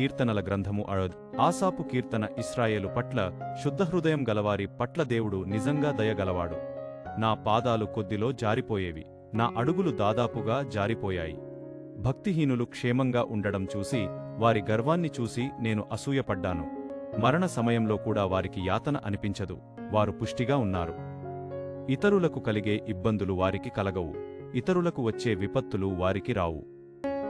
కీర్తనల గ్రంథము అళద్. ఆసాపు కీర్తన ఇస్రాయేలు పట్ల శుద్ధహృదయం గలవారి పట్ల దేవుడు నిజంగా దయగలవాడు. నా పాదాలు కొద్దిలో జారిపోయేవి నా అడుగులు దాదాపుగా జారిపోయాయి. భక్తిహీనులు క్షేమంగా ఉండడం చూసి వారి గర్వాన్ని చూసి నేను అసూయపడ్డాను. మరణ సమయంలో కూడా వారికి యాతన అనిపించదు వారు పుష్టిగా ఉన్నారు. ఇతరులకు కలిగే ఇబ్బందులు వారికి కలగవు ఇతరులకు వచ్చే విపత్తులు వారికి రావు.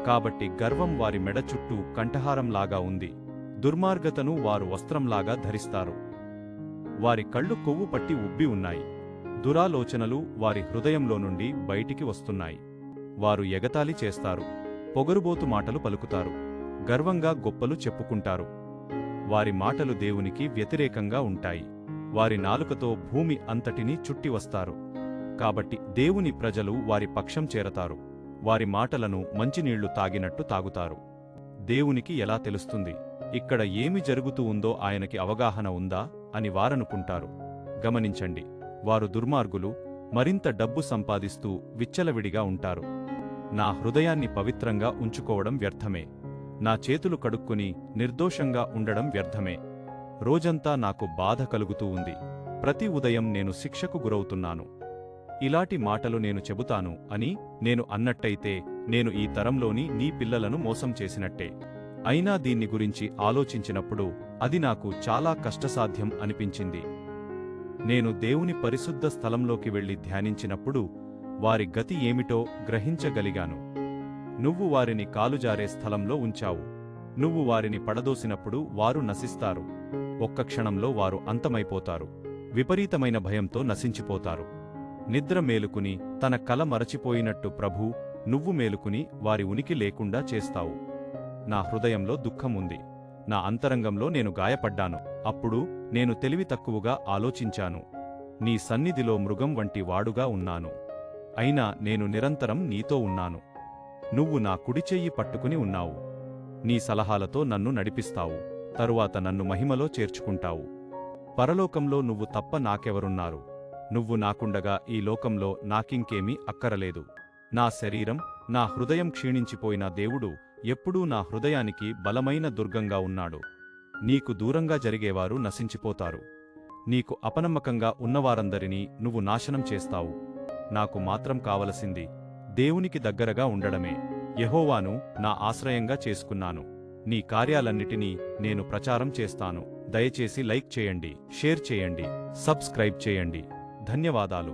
కాబట్టి గర్వం వారి మెడ చుట్టూ కంఠహారంలాగా ఉంది. దుర్మార్గతను వారు వస్త్రంలాగా ధరిస్తారు. వారి కళ్ళు కొవ్వు పట్టి ఉబ్బి ఉన్నాయి. దురాలోచనలు వారి హృదయంలో నుండి బయటికి వస్తున్నాయి. వారు ఎగతాళి చేస్తారు. పొగరుబోతు మాటలు పలుకుతారు. గర్వంగా గొప్పలు చెప్పుకుంటారు. వారి మాటలు దేవునికి వ్యతిరేకంగా ఉంటాయి. వారి నాలుకతో భూమి అంతటినీ చుట్టివస్తారు కాబట్టి దేవుని ప్రజలు వారి పక్షం చేరతారు. వారి మాటలను మంచినీళ్ళు తాగినట్టు తాగుతారు. దేవునికి ఎలా తెలుస్తుంది? ఇక్కడ ఏమి జరుగుతూ ఉందో ఆయనకి అవగాహన ఉందా? అని వారనుకుంటారు. గమనించండి. వారు దుర్మార్గులు మరింత డబ్బు సంపాదిస్తూ విచ్చలవిడిగా ఉంటారు. నా హృదయాన్ని పవిత్రంగా ఉంచుకోవడం వ్యర్థమే. నా చేతులు కడుక్కుని నిర్దోషంగా ఉండడం వ్యర్థమే. రోజంతా నాకు బాధ కలుగుతూ ఉంది. ప్రతి ఉదయం నేను శిక్షకు గురవుతున్నాను. ఇలాటి మాటలు నేను చెబుతాను అని నేను అన్నట్టయితే నేను ఈ తరంలోని నీ పిల్లలను మోసం చేసినట్టే. అయినా దీన్ని గురించి ఆలోచించినప్పుడు అది నాకు చాలా కష్టసాధ్యం అనిపించింది. నేను దేవుని పరిశుద్ధ స్థలంలోకి వెళ్ళి ధ్యానించినప్పుడు వారి గతి ఏమిటో గ్రహించగలిగాను. నువ్వు వారిని కాలుజారే స్థలంలో ఉంచావు. నువ్వు వారిని పడదోసినప్పుడు వారు నశిస్తారు. ఒక్క క్షణంలో వారు అంతమైపోతారు. విపరీతమైన భయంతో నశించిపోతారు. నిద్ర మేలుకుని తన కల మరచిపోయినట్టు ప్రభూ నువ్వు మేలుకుని వారి ఉనికి లేకుండా చేస్తావు. నా హృదయంలో దుఃఖముంది. నా అంతరంగంలో నేను గాయపడ్డాను. అప్పుడు నేను తెలివి తక్కువగా ఆలోచించాను. నీ సన్నిధిలో మృగం వంటి వాడుగా ఉన్నాను. అయినా నేను నిరంతరం నీతో ఉన్నాను. నువ్వు నా కుడిచెయ్యి పట్టుకుని ఉన్నావు. నీ సలహాలతో నన్ను నడిపిస్తావు. తరువాత నన్ను మహిమలో చేర్చుకుంటావు. పరలోకంలో నువ్వు తప్ప నాకెవరున్నారు? నువ్వు నాకుండగా ఈ లోకంలో నాకింకేమీ అక్కరలేదు. నా శరీరం నా హృదయం క్షీణించిపోయిన దేవుడు ఎప్పుడూ నా హృదయానికి బలమైన దుర్గంగా ఉన్నాడు. నీకు దూరంగా జరిగేవారు నశించిపోతారు. నీకు అపనమ్మకంగా ఉన్నవారందరినీ నువ్వు నాశనం చేస్తావు. నాకు మాత్రం కావలసింది దేవునికి దగ్గరగా ఉండడమే. యహోవాను నా ఆశ్రయంగా చేసుకున్నాను. నీ కార్యాలన్నిటినీ నేను ప్రచారం చేస్తాను. దయచేసి లైక్ చేయండి షేర్ చేయండి సబ్స్క్రైబ్ చేయండి. ధన్యవాదాలు.